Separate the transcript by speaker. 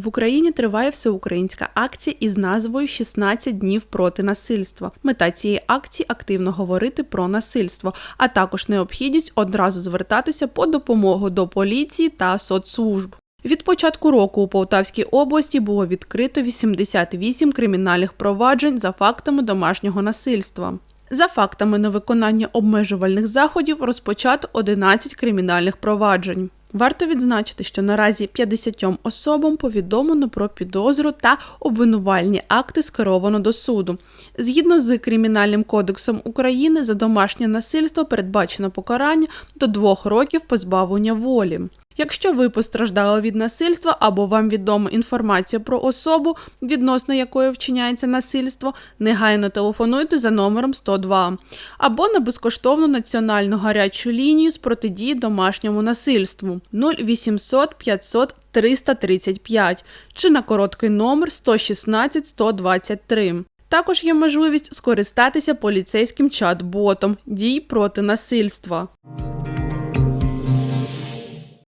Speaker 1: В Україні триває всеукраїнська акція із назвою «16 днів проти насильства. Мета цієї акції активно говорити про насильство, а також необхідність одразу звертатися по допомогу до поліції та соцслужб. Від початку року у Полтавській області було відкрито 88 кримінальних проваджень за фактами домашнього насильства. За фактами невиконання обмежувальних заходів розпочато 11 кримінальних проваджень. Варто відзначити, що наразі 50 особам повідомлено про підозру та обвинувальні акти скеровано до суду. Згідно з Кримінальним кодексом України за домашнє насильство передбачено покарання до двох років позбавлення волі. Якщо ви постраждали від насильства або вам відома інформація про особу, відносно якої вчиняється насильство, негайно телефонуйте за номером 102 або на безкоштовну національну гарячу лінію з протидії домашньому насильству 0800 500 335 чи на короткий номер 116 123. Також є можливість скористатися поліцейським чат-ботом дій проти насильства.